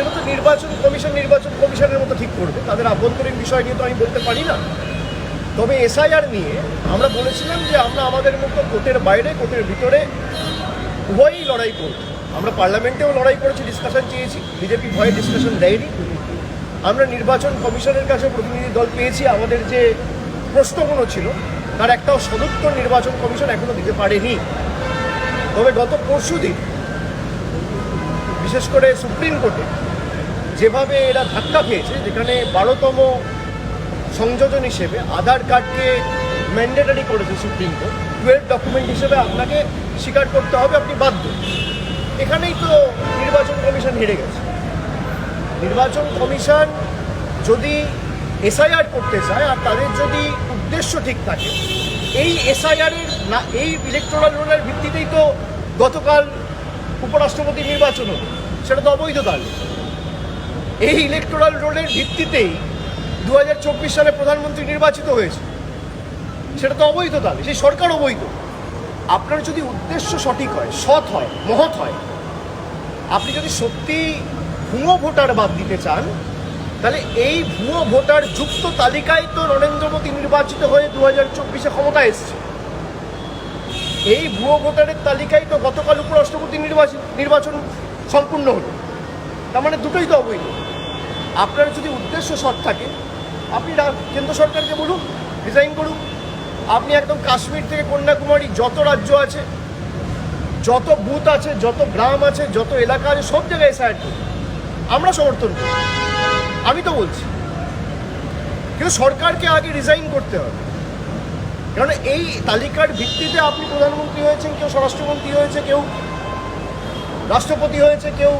সেটা তো নির্বাচন কমিশন, নির্বাচন কমিশনের মতো ঠিক করবে। তাদের আভ্যন্তরীণ বিষয় নিয়ে তো আমি বলতে পারি না। তবে এসআইআর নিয়ে আমরা বলেছিলাম যে আমরা আমাদের মতো কোর্টের বাইরে, কোর্টের ভিতরে উভয়ই লড়াই করব। আমরা পার্লামেন্টেও লড়াই করেছি ডিসকাশন চেয়েছি। বিজেপি ভয়ে ডিসকাশন দেয়নি। আমরা নির্বাচন কমিশনের কাছে প্রতিনিধি দল পেয়েছি। আমাদের যে প্রশ্নগুলো ছিল, তার একটাও সদুত্তর নির্বাচন কমিশন এখনও দিতে পারেনি। তবে গত পরশু দিন বিশেষ করে সুপ্রিম কোর্টে যেভাবে এরা ধাক্কা খেয়েছে, যেখানে বারোতম সংযোজন হিসেবে আধার কার্ডকে ম্যান্ডেটারি করেছে সুপ্রিম কোর্ট টুয়েলভ ডকুমেন্ট হিসেবে আপনাকে স্বীকার করতে হবে, আপনি বাধ্য। এখানেই তো নির্বাচন কমিশন হেরে গেছে। নির্বাচন কমিশন যদি এসআইআর করতে চায় আর তাদের যদি উদ্দেশ্য ঠিক থাকে, এই এসআইআরের না, এই ইলেকট্রাল রোলের ভিত্তিতেই তো গতকাল উপরাষ্ট্রপতি নির্বাচন হলো সেটা তো অবৈধ তাহলে। এই ইলেকট্রাল রোলের ভিত্তিতেই দু হাজার চব্বিশ সালে প্রধানমন্ত্রী নির্বাচিত হয়েছে। সেটা তো অবৈধ তাহলে, সেই সরকার অবৈধ। আপনার যদি উদ্দেশ্য সঠিক হয়, সৎ হয়, মহৎ হয়, আপনি যদি সত্যি ভুয়ো ভোটার বাদ দিতে চান, তাহলে এই ভুয়ো ভোটার যুক্ত তালিকায় তো নরেন্দ্র মোদী নির্বাচিত হয়ে দু হাজার চব্বিশে ক্ষমতা এসছে। এই ভুয়ো ভোটারের তালিকায় তো গতকাল উপরাষ্ট্রপতি নির্বাচন নির্বাচন সম্পূর্ণ হলো। তার মানে দুটোই তো অবৈধ। আপনার যদি উদ্দেশ্য সৎ থাকে, আপনি কেন্দ্র সরকারকে বলুন রিজাইন করুন। আপনি একদম কাশ্মীর থেকে কন্যাকুমারী, যত রাজ্য আছে, যত বুথ আছে, যত গ্রাম আছে, যত এলাকা আছে, সব জায়গায় এসআইআর করুন। আমরা সমর্থন করি। আমি তো বলছি। কিন্তু সরকারকে আগে রিজাইন করতে হবে। কারণ এই তালিকার ভিত্তিতে আপনি প্রধানমন্ত্রী হয়েছেন, কেউ স্বরাষ্ট্রমন্ত্রী হয়েছে, কেউ রাষ্ট্রপতি হয়েছে, কেউ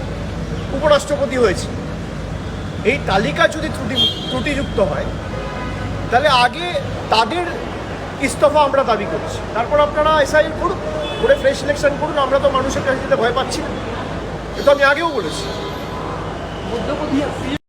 উপরাষ্ট্রপতি হয়েছে। এই তালিকা যদি ত্রুটি, ত্রুটিযুক্ত হয়, তাহলে আগে তাদের ইস্তফা আমরা দাবি করছি। তারপর আপনারা এসআই করুন, করে ফ্রেশ ইলেকশন করুন, আমরা তো মানুষের কাছে যেতে ভয় পাচ্ছি না। এটা আমি আগেও বলেছি।